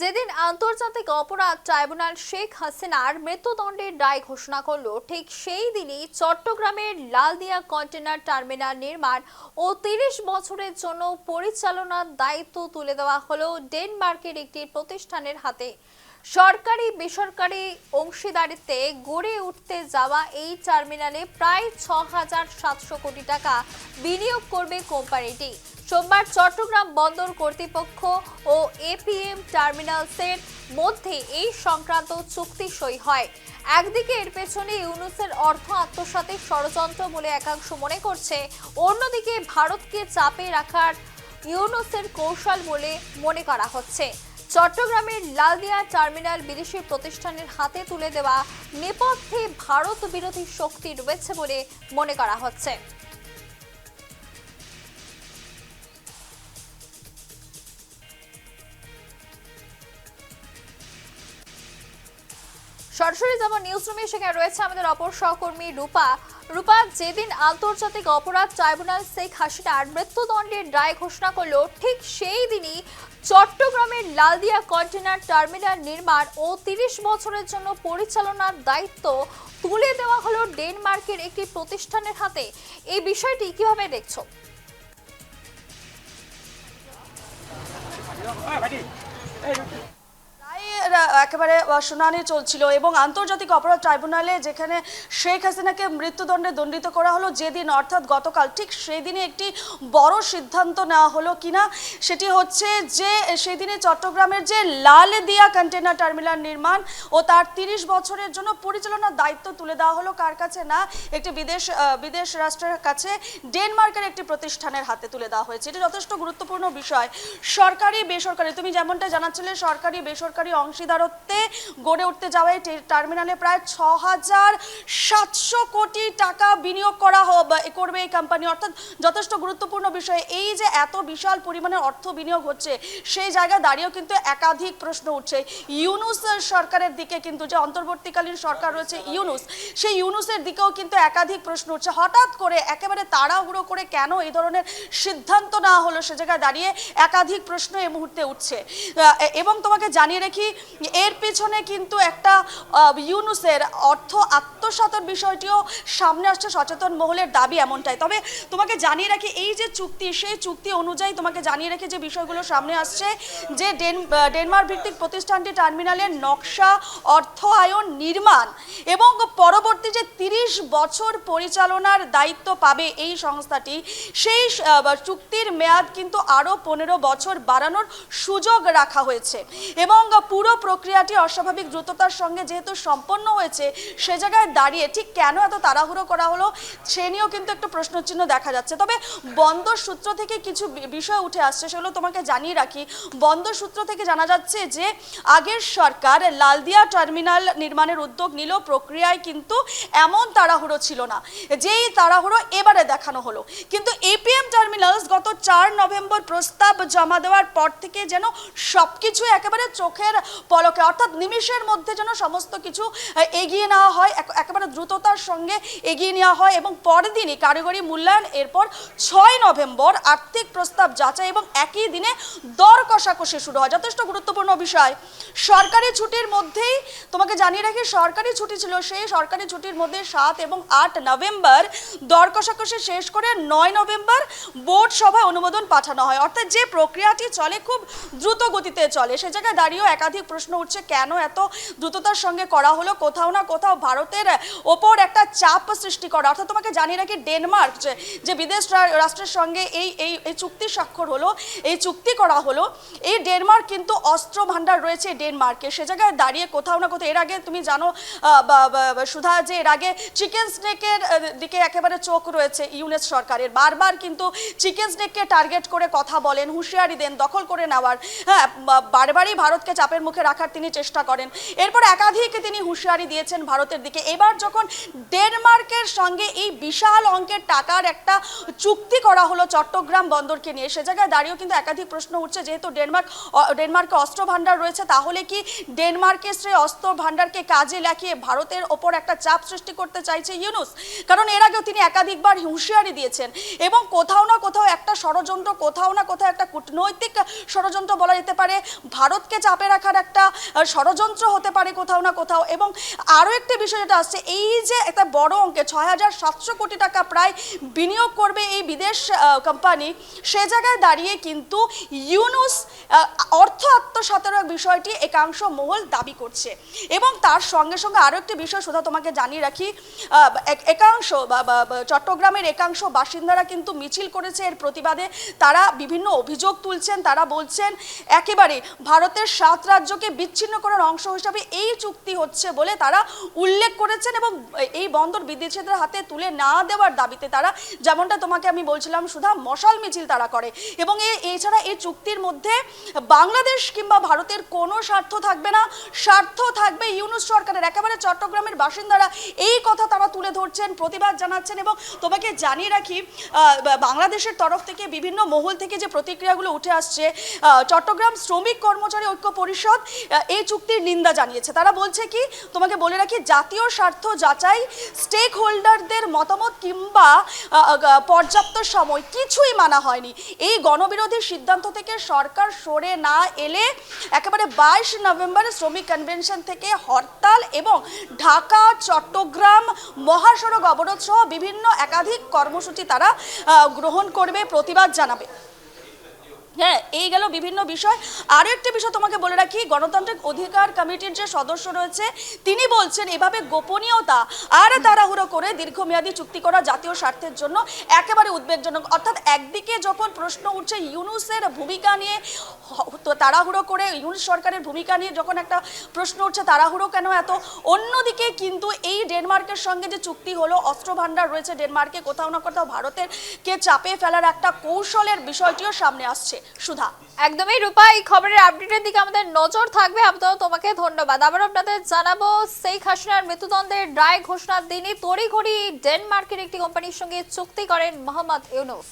যেদিন আন্তর্জাতিক অপরাধ ট্রাইব্যুনাল শেখ হাসিনার মৃত্যুদণ্ডের রায় ঘোষণা করল, ঠিক সেই দিনই চট্টগ্রামের লালদিয়া কন্টেনার টার্মিনাল নির্মাণ ও তিরিশ বছরের জন্য পরিচালনার দায়িত্ব তুলে দেওয়া হলো ডেনমার্কের একটি প্রতিষ্ঠানের হাতে। সরকারি, বেসরকারি অংশীদারিতে গড়ে উঠতে যাওয়া এই টার্মিনালে প্রায় ছ হাজার সাতশো কোটি টাকা বিনিয়োগ করবে কোম্পানিটি। সোমবার চট্টগ্রাম বন্দর কর্তৃপক্ষ ও এপিএম টার্মিনালসের মধ্যে এই সংক্রান্ত চুক্তি সই হয়। একদিকে এর পেছনে ইউনুসের অর্থ আত্মসাতের ষড়যন্ত্র বলে একাংশ মনে করছে, অন্যদিকে ভারতকে চাপে রাখার ইউনুসের কৌশল বলে মনে করা হচ্ছে। চট্টগ্রামের লালদিয়া টার্মিনাল বিদেশি প্রতিষ্ঠানের হাতে তুলে দেওয়া নেপথ্যে ভারত বিরোধী শক্তি রয়েছে বলে মনে করা হচ্ছে। সরাসরি যেমন নিউজ রুমে সেখানে রয়েছে আমাদের অপর সহকর্মী রূপা। রূপা, যেদিন আন্তর্জাতিক অপরাধ ট্রাইব্যুনাল শেখ হাসিনার মৃত্যুদণ্ডের রায় ঘোষণা করল, ঠিক সেই দিনই চট্টগ্রামের লালদিয়া কন্টেনার টার্মিনাল নির্মাণ ও তিরিশ বছরের জন্য পরিচালনার দায়িত্ব তুলে দেওয়া হলো ডেনমার্কের একটি প্রতিষ্ঠানের হাতে। এই বিষয়টি কীভাবে দেখছ? একেবারে শুনানি চলছিল এবং আন্তর্জাতিক অপরাধ ট্রাইব্যুনালে যেখানে শেখ হাসিনাকে মৃত্যুদণ্ডে দণ্ডিত করা হলো যেদিন, অর্থাৎ গতকাল, ঠিক সেই দিনে একটি বড় সিদ্ধান্ত নেওয়া হলো কিনা সেটি হচ্ছে যে সেই দিনে চট্টগ্রামের যে লাল দিয়া কন্টেনার টার্মিনাল নির্মাণ ও তার তিরিশ বছরের জন্য পরিচালনার দায়িত্ব তুলে দেওয়া হলো কার কাছে না, একটি বিদেশ বিদেশ রাষ্ট্রের কাছে, ডেনমার্কের একটি প্রতিষ্ঠানের হাতে তুলে দেওয়া হয়েছে। এটি যথেষ্ট গুরুত্বপূর্ণ বিষয়। সরকারি, বেসরকারি, তুমি যেমনটা জানাচ্ছিলে, সরকারি, বেসরকারি অংশীদারত্বে গড়ে উঠতে যাওয়া এই টার্মিনালে প্রায় ছ হাজার সাতশো কোটি টাকা বিনিয়োগ করা করবে এই কোম্পানি অর্থাৎ যথেষ্ট গুরুত্বপূর্ণ বিষয়। এই যে এত বিশাল পরিমাণে অর্থ বিনিয়োগ হচ্ছে, সেই জায়গায় দাঁড়িয়েও কিন্তু একাধিক প্রশ্ন উঠছে। ইউনুস সরকারের দিকে কিন্তু যে অন্তর্বর্তীকালীন সরকার রয়েছে, ইউনুস, সেই ইউনুসের দিকেও কিন্তু একাধিক প্রশ্ন উঠছে। হঠাৎ করে একেবারে তাড়াহুড়ো করে কেন এই ধরনের সিদ্ধান্ত না হলো, সে জায়গায় দাঁড়িয়ে একাধিক প্রশ্ন এই মুহূর্তে উঠছে। এবং তোমাকে জানিয়ে রাখি এর পেছনে কিন্তু একটা ইউনুসের অর্থ আত্মসাতের বিষয়টিও সামনে আসছে সচেতন মহলের দাবি এমনটাই। তবে তোমাকে জানিয়ে রাখি, এই যে চুক্তি, সেই চুক্তি অনুযায়ী তোমাকে জানিয়ে রাখি যে বিষয়গুলো সামনে আসছে যে ডেন ডেনমার্ক ভিত্তিক প্রতিষ্ঠানটি টার্মিনালের নকশা অর্থায়ন নির্মাণ এবং পরবর্তী যে তিরিশ বছর পরিচালনার দায়িত্ব পাবে এই সংস্থাটি, সেই চুক্তির মেয়াদ কিন্তু আরও পনেরো বছর বাড়ানোর সুযোগ রাখা হয়েছে। এবং পুরো প্রক্রিয়াটি অস্বাভাবিক দ্রুততার সঙ্গে যেহেতু সম্পন্ন হয়েছে, সে জায়গায় দাঁড়িয়ে ঠিক কেন এত তাড়াহুড়ো করা হলো, সে নিয়েও কিন্তু একটু প্রশ্নচিহ্ন দেখা যাচ্ছে। তবে বন্দর সূত্র থেকে কিছু বিষয় উঠে আসছে, সেগুলো তোমাকে জানিয়ে রাখি। বন্দর সূত্র থেকে জানা যাচ্ছে যে, আগের সরকার লালদিয়া টার্মিনাল নির্মাণের উদ্যোগ নিল, প্রক্রিয়ায় কিন্তু এমন তাড়াহুড়ো ছিল না, যেই তাড়াহুড়ো এবারে দেখানো হলো। কিন্তু এপিএম টার্মিনালস গত চার নভেম্বর প্রস্তাব জমা দেওয়ার পর থেকে যেন সব সবকিছু একেবারে চোখের পলকে। অর্থাৎ নিমিষের মধ্যে যেন সমস্ত কিছু এগিয়ে নেওয়া হয়, এক- একেবারে দ্রুততার সঙ্গে এগিয়ে নেওয়া হয় এবং পরের দিনই কারিগরি মূল্যায়ন, এরপর ছয় নভেম্বর আর্থিক প্রস্তাব যাচাই এবং একই দিনে দর কষাকষি শুরু হয়। যথেষ্ট গুরুত্বপূর্ণ বিষয়। সরকারি ছুটির মধ্যেই, তোমাকে জানিয়ে রাখি, সরকারি ছুটি ছিল সেই সরকারি ছুটির মধ্যে সাত এবং আট নভেম্বর দর কষাকষি শেষ করে নয় নভেম্বর বোর্ড সভায় অনুমোদন পাঠানো হয়। অর্থাৎ যে প্রক্রিয়াটি চলে, খুব দ্রুত গতিতে চলে। সে জায়গায় দাঁড়িয়েও একাধিক প্রশ্ন উঠছে, কেন এত দ্রুততার সঙ্গে করা হলো? কোথাও না কোথাও ভারতের ওপর একটা চাপ সৃষ্টি করা। অর্থাৎ তোমাকে জানিয়ে রাখি, ডেনমার্ক যে বিদেশ রাষ্ট্রের সঙ্গে এই এই চুক্তি স্বাক্ষর হলো, এই চুক্তি করা হলো, এই ডেনমার্ক কিন্তু অস্ত্র ভাণ্ডার রয়েছে ডেনমার্কে। সে জায়গায় দাঁড়িয়ে কোথাও না কোথাও, এর আগে তুমি জানো সুধা, যে এর আগে চিকেন স্নেকের দিকে একেবারে চোখ রয়েছে ইউনেস সরকারের। বারবার কিন্তু চিকেন স্নেককে টার্গেট করে কথা বলেন, হুঁশিয়ারি দেন, দখল করে নেওয়ার। হ্যাঁ বারবারই ভারতকে চাপের মুখে রাখার তিনি চেষ্টা করেন। এরপর একাধিক তিনি হুঁশিয়ারি দিয়েছেন ভারতের দিকে। এবার যখন ডেনমার্কের সঙ্গে এই বিশাল অঙ্কের টাকার একটা চুক্তি করা হলো চট্টগ্রাম বন্দরকে নিয়ে, সে জায়গায় দাঁড়িয়েও কিন্তু একাধিক প্রশ্ন উঠছে। যেহেতু ডেনমার্ক ডেনমার্কে অস্ত্র ভাণ্ডার রয়েছে, তাহলে কি ডেনমার্কের সেই অস্ত্র ভাণ্ডারকে কাজে লাগিয়ে ভারতের ওপর একটা চাপ সৃষ্টি করতে চাইছে ইউনুস? কারণ এর আগেও তিনি একাধিকবার হুঁশিয়ারি দিয়েছেন। এবং কোথাও না কোথাও একটা ষড়যন্ত্র, কোথাও না কোথাও একটা কূটনৈতিক ষড়যন্ত্র বলা যেতে পারে, ভারতকে চাপে রাখার একটা ষড়যন্ত্র হতে পারে কোথাও না কোথাও। এবং আরও একটি বিষয় যেটা আসছে, এই যে একটা বড় অঙ্কে ছয় হাজার সাতশো কোটি টাকা প্রায় বিনিয়োগ করবে এই বিদেশ কোম্পানি সে জায়গায় দাঁড়িয়ে কিন্তু ইউনুস অর্থ আত্মসাতের বিষয়টি একাংশ মহল দাবি করছে। এবং তার সঙ্গে সঙ্গে আরও একটি বিষয় সুধা তোমাকে জানিয়ে রাখি এক- একাংশ চট্টগ্রামের একাংশ বাসিন্দারা কিন্তু মিছিল করেছে এর প্রতিবাদে। তারা বিভিন্ন অভিযোগ তুলছেন, তারা বলছেন, একেবারে ভারতের সাত রাজ্যকে বিচ্ছিন্ন করার অংশ হিসাবে এই চুক্তি হচ্ছে বলে তারা উল্লেখ করেছেন এবং এই বন্দর বিদেশিদের হাতে তুলে না দেওয়ার দাবিতে তারা যেমনটা তোমাকে আমি বলছিলাম, সুধা মশাল মিছিল তারা করে। এবং এছাড়া এই চুক্তির মধ্যে বাংলাদেশ কিংবা ভারতের কোনো স্বার্থ থাকবে না। স্বার্থ থাকবে ইউনুস সরকারের। একেবারে চট্টগ্রামের বাসিন্দারা এই কথা তারা তুলে ধরছেন, প্রতিবাদ জানাচ্ছেন এবং তোমাকে জানিয়ে রাখি বাংলাদেশের তরফ থেকে বিভিন্ন মহল থেকে যে প্রতিক্রিয়াগুলো উঠে আসছে চট্টগ্রাম শ্রমিক কর্মচারী ঐক্য পরিষদ এই চুক্তির নিন্দা জানিয়েছে। তারা বলছে কি, তোমাকে বলে রাখি, জাতীয় স্বার্থ যাচাই স্টেক হোল্ডারদের মতামত কিংবা পর্যাপ্ত সময় কিছুই মানা হয়নি। এই গণবিরোধী সিদ্ধান্ত থেকে সরকার সরে না এলে একেবারে বাইশ নভেম্বর শ্রমিক কনভেনশন থেকে হরতাল এবং ঢাকা, চট্টগ্রাম, মহাসড়ক অবরোধ সহ বিভিন্ন একাধিক কর্মসূচি তারা গ্রহণ করবে, প্রতিবাদ জানাবে। হ্যাঁ এই গেল বিভিন্ন বিষয়। আরও একটি বিষয় তোমাকে বলে রাখি, গণতান্ত্রিক অধিকার কমিটির যে সদস্য রয়েছে, তিনি বলছেন এভাবে গোপনীয়তা আর তাড়াহুড়ো করে দীর্ঘমেয়াদী চুক্তি করা জাতীয় স্বার্থের জন্য একেবারে উদ্বেগজনক। অর্থাৎ একদিকে যখন প্রশ্ন উঠছে ইউনুসের ভূমিকা নিয়ে তাড়াহুড়ো করে ইউনুস সরকারের ভূমিকা নিয়ে যখন একটা প্রশ্ন উঠছে, তাড়াহুড়ো কেন এত? অন্যদিকে কিন্তু এই ডেনমার্কের সঙ্গে যে চুক্তি হলো অস্ত্র ভাণ্ডার রয়েছে ডেনমার্কে, কোথাও না কোথাও ভারতের কে চাপে ফেলার একটা কৌশলের বিষয়টিও সামনে আসছে। সুধা, একদমই রূপা, এই খবরের আপডেটের দিকে আমাদের নজর থাকবে। আপাতত তোমাকে ধন্যবাদ। আবার আপনাদের জানাব, শেখ হাসিনার মৃত্যুদণ্ডের রায় ঘোষণার দিনই তড়িঘড়ি ডেনমার্কের একটি কোম্পানির সঙ্গে চুক্তি করেন মোহাম্মদ ইউনুস।